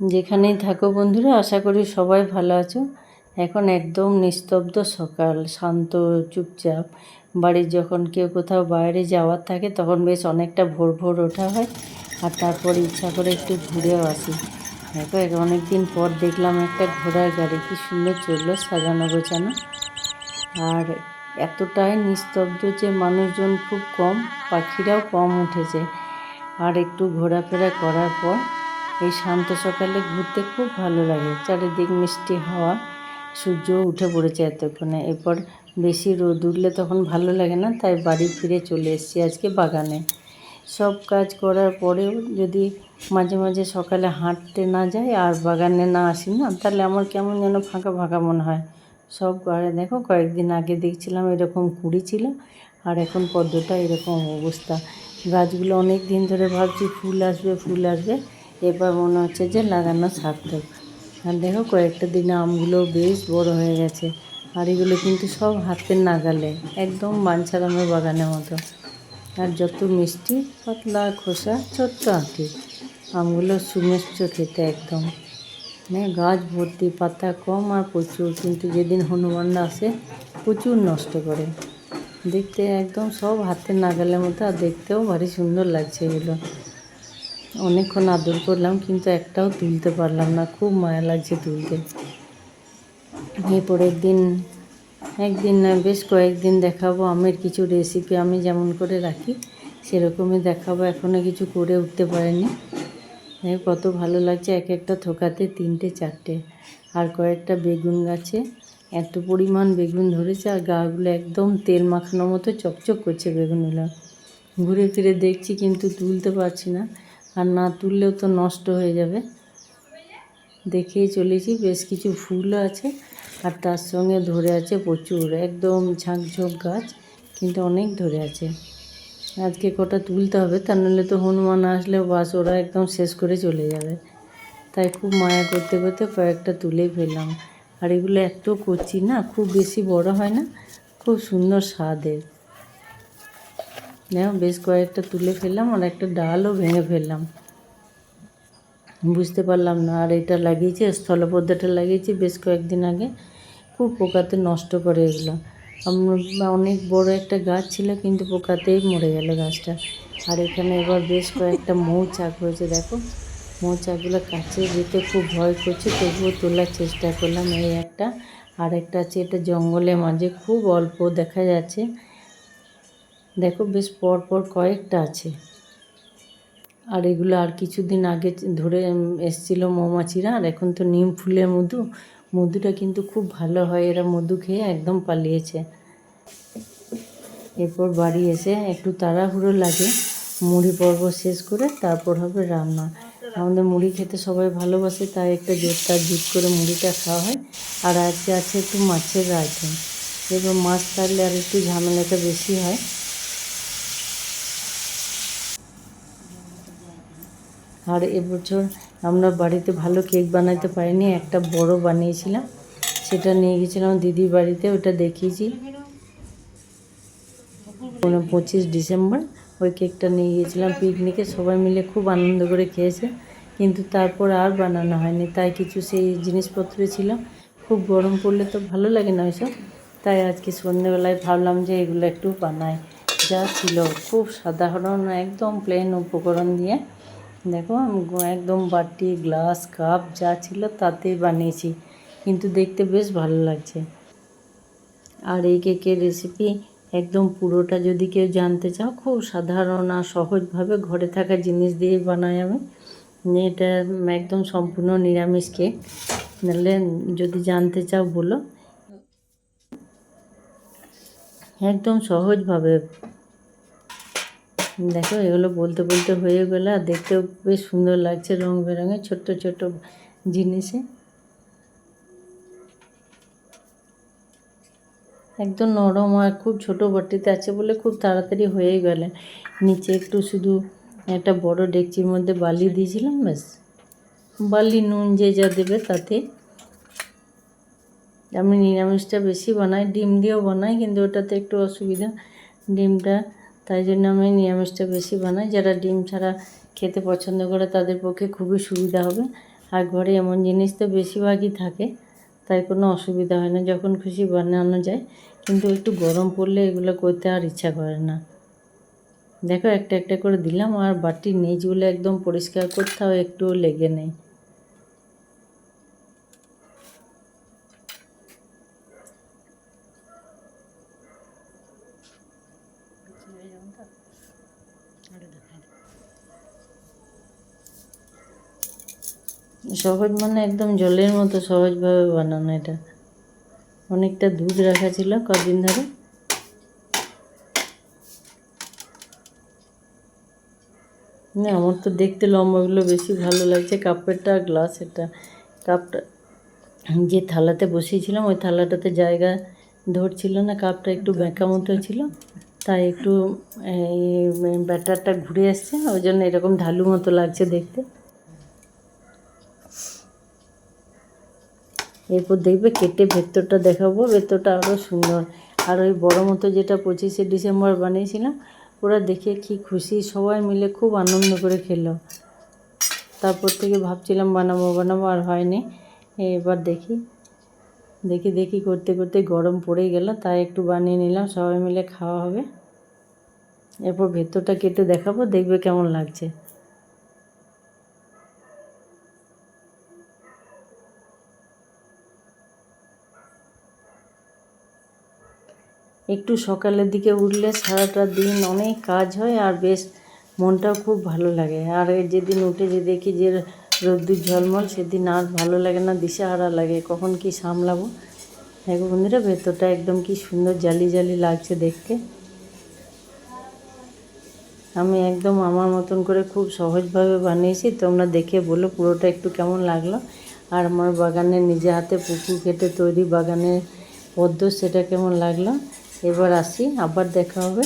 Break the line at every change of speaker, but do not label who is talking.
যেখানেই থাকো বন্ধুরা, আশা করি সবাই ভালো আছো। এখন একদম নিস্তব্ধ সকাল, শান্ত, চুপচাপ। বাড়ির যখন কেউ কোথাও বাইরে যাওয়ার থাকে, তখন বেশ অনেকটা ভোর ভোর ওঠা হয়। আর তারপর ইচ্ছা করে একটু ঘুরেও আসি। দেখো অনেক দিন পর দেখলাম একটা ঘোড়ার গাড়ি, কি সুন্দর চলল সাজানো গোছানো। আর এতটাই নিস্তব্ধ যে মানুষজন খুব কম, পাখিরাও কম উঠেছে। আর একটু ঘোরাফেরা করার পর এই শান্ত সকালে ঘুরতে খুব ভালো লাগে। চারিদিক মিষ্টি হাওয়া সূর্য উঠে পড়েছে এতক্ষণে। এরপর বেশি রোদ উঠলে তখন ভালো লাগে না, তাই বাড়ি ফিরে চলে এসেছি আজকে বাগানে। সব কাজ করার পরেও যদি মাঝে মাঝে সকালে হাঁটতে না যাই আর বাগানে না আসি না, তাহলে আমার কেমন যেন ফাঁকা ফাঁকা মনে হয়। সব গাড়ে দেখো কয়েকদিন আগে দেখছিলাম এরকম কুড়ি ছিল, আর এখন পদ্মটা এরকম অবস্থা। গাছগুলো অনেক দিন ধরে ভাবছি ফুল আসবে ফুল আসবে। এবার মনে হচ্ছে যে লাগানো সার্থক। আর দেখো কয়েকটা দিনে আমগুলো বেশ বড় হয়ে গেছে। আর এগুলো কিন্তু সব হাতের নাগালে, একদম বাঞ্ছারামের বাগানের মতো। আর যত মিষ্টি, পাতলা, খোসা, ছোট্ট আঁটি, আমগুলো সুমিষ্ট খেতে একদম। মানে গাছ ভর্তি, পাতা কম আর প্রচুর, কিন্তু যেদিন হনুমানরা আসে, প্রচুর নষ্ট করে। দেখতে একদম সব হাতের নাগালের মতো আর দেখতেও ভারী সুন্দর লাগছে এগুলো। অনেকক্ষণ আদর করলাম, কিন্তু একটাও তুলতে পারলাম না। খুব মায়া লাগছে তুলতে। এরপরের দিন, একদিন না, বেশ কয়েকদিন দেখাবো আমের কিছু রেসিপি আমি যেমন করে রাখি, সেরকমই দেখাবো। এখনও কিছু করে উঠতে পারিনি। কত ভালো লাগছে এক একটা থোকাতে তিনটে, চারটে। আর কয়েকটা বেগুন গাছে এত পরিমাণ বেগুন ধরেছে, আর গাগুলো একদম তেল মাখানোর মতো চকচক করছে বেগুনগুলো। ঘুরে ফিরে দেখছি, কিন্তু তুলতে পারছি না। আর না তুললেও তো নষ্ট হয়ে যাবে। দেখেই চলেছি, বেশ কিছু ফুলও আছে আর তার সঙ্গে ধরে আছে প্রচুর, একদম ঝাঁকঝোঁক গাছ, কিন্তু অনেক ধরে আছে। আজকে কটা তুলতে হবে, তা নাহলে তো হনুমান আসলে বাস, ওরা একদম শেষ করে চলে যাবে। তাই খুব মায়া করতে করতে কয়েকটা তুলেই ফেললাম। আর এগুলো এত করছি না, খুব বেশি বড় হয় না, খুব সুন্দর স্বাদের। দেখো বেশ কয়েকটা তুলে ফেললাম আর একটা ডালও ভেঙে ফেললাম। বুঝতে পারলাম না আর এটা লাগিয়েছি, স্থলপদ্মাটা লাগিয়েছি বেশ কয়েকদিন আগে। খুব পোকাতে নষ্ট করে এগুলো। অনেক বড় একটা গাছ ছিল কিন্তু পোকাতেই মরে গেল গাছটা। আর এখানে এবার বেশ কয়েকটা মৌচাক হয়েছে দেখো। মৌচাকগুলো কাছে যেতে খুব ভয় করছে, তবুও তোলার চেষ্টা করলাম। এই একটা আর একটা আছে, এটা জঙ্গলের মাঝে, খুব অল্প দেখা যাচ্ছে। দেখো বেশ পর পর কয়েকটা আছে। আর এগুলো আর কিছুদিন আগে ধরে এসছিল মৌমাছিরা, আর এখন তো নিম ফুলের মধু। মধুটা কিন্তু খুব ভালো হয়, এরা মধু খেয়ে একদম পালিয়েছে। এরপর বাড়ি এসে একটু তাড়াহুড়ো লাগে, মুড়ি পর্ব শেষ করে তারপর হবে রান্না। আমাদের মুড়ি খেতে সবাই ভালোবাসে, তাই একটা জোরদার জুট করে মুড়িটা খাওয়া হয়। আর আজকে আছে একটু মাছের আইটেম এবার মাছ থাকলে আর একটু ঝামেলাটা বেশি হয়। আর এবছর আমরা বাড়িতে ভালো কেক বানাতে পারিনি, একটা বড় বানিয়েছিলাম। সেটা নিয়ে গেছিলাম দিদির বাড়িতে, ওটা দেখিয়েছি। পঁচিশ ডিসেম্বর ওই কেকটা নিয়ে গিয়েছিলাম পিকনিকে, সবাই মিলে খুব আনন্দ করে খেয়েছে। কিন্তু তারপর আর বানানো হয়নি, তাই কিছু সেই জিনিসপত্র ছিল। খুব গরম পড়লে তো ভালো লাগে না ওইসব। তাই আজকে সন্ধ্যেবেলায় ভাবলাম যে এগুলো একটু বানাই। যা ছিল, খুব সাধারণ, একদম প্লেন উপকরণ দিয়ে। দেখো একদম বাটি, গ্লাস, কাপ যা ছিল তাতেই বানিয়েছি। কিন্তু দেখতে বেশ ভালো লাগছে। আর এই কেকের রেসিপি একদম পুরোটা যদি কেউ জানতে চাও, খুব সাধারণ আর সহজভাবে ঘরে থাকা জিনিস দিয়ে বানাই আমি। এটা একদম সম্পূর্ণ নিরামিষ কেক। নাহলে যদি জানতে চাও, বলো। একদম সহজভাবে দেখো, এগুলো বলতে বলতে হয়ে গেলো আর দেখতেও বেশ সুন্দর লাগছে রং বেরঙের ছোট্ট ছোট্ট জিনিসে। একদম নরম আর খুব ছোট বাটিতে আছে বলে খুব তাড়াতাড়ি হয়ে গেলে। নিচে একটু শুধু একটা বড় ডেকচির মধ্যে বালি দিয়েছিলাম, ব্যাস। বালি নুন যে যা দেবে তাতে। আমি নিরামিষটা বেশি বানাই, ডিম দিয়েও বানাই, কিন্তু ওটাতে একটু অসুবিধা। ডিমটা তাই জন্য আমি নিরামিষটা বেশি বানাই। যারা ডিম ছাড়া খেতে পছন্দ করে, তাদের পক্ষে খুবই সুবিধা হবে। আর ঘরে এমন জিনিস তো বেশিরভাগই থাকে, তাই কোনো অসুবিধা হয় না, যখন খুশি বানানো যায়। কিন্তু একটু গরম পড়লে এগুলো করতে আর ইচ্ছা করে না। দেখো, একটা একটা করে দিলাম, আর বাটির নিচগুলো একদম পরিষ্কার করতে হবে একটুও লেগে নেই। সহজ মানে একদম জলের মতো সহজভাবে বানানো এটা। অনেকটা দুধ রাখা ছিল কদিন ধরে। না আমার তো দেখতে লম্বাগুলো বেশি ভালো লাগছে। কাপেরটা আর গ্লাসেরটা কাপটা যে থালাতে বসিয়েছিলাম ওই থালাটাতে জায়গা ধরছিল না কাপটা একটু বেঁকা মতো ছিল। তাই একটু, এই ব্যাটারটা ঘুরে আসছে ওই জন্য এরকম ঢালু মতো লাগছে দেখতে। এরপর দেখবে কেটে ভেতরটা দেখাবো, ভেতরটা আরও সুন্দর। আর ওই বড় মতো যেটা পঁচিশে ডিসেম্বর বানিয়েছিলাম, ওরা দেখে কি খুশি, সবাই মিলে খুব আনন্দ করে খেলো। তারপর থেকে ভাবছিলাম বানাবো বানাবো, আর হয়নি। এবার দেখি। দেখি দেখি করতে করতে গরম পড়ে গেল, তাই একটু বানিয়ে নিলাম, সবাই মিলে খাওয়া হবে। এরপর ভেতরটা কেটে দেখাবো, দেখবে কেমন লাগছে। একটু সকালের দিকে উঠলে সারাটা দিন অনেক কাজ হয়, আর বেশ মনটাও খুব ভালো লাগে। আর যেদিন উঠে যে দেখি যে রোদ্দুর ঝলমল, সেদিন আর ভালো লাগে না, দিশেহারা লাগে। কখন কি সামলাবো? দেখো বন্ধুরা, ভেতরটা একদম কি সুন্দর, জালি জালি লাগছে দেখতে। আমি একদম আমার মতন করে খুব সহজভাবে বানিয়েছি, তোমরা দেখে বলো পুরোটা একটু কেমন লাগল। আর আমার বাগানে নিজে হাতে পুকুর কেটে তৈরি বাগানের পদ্ম, সেটা কেমন লাগল? এবার আসি, আবার দেখা হবে।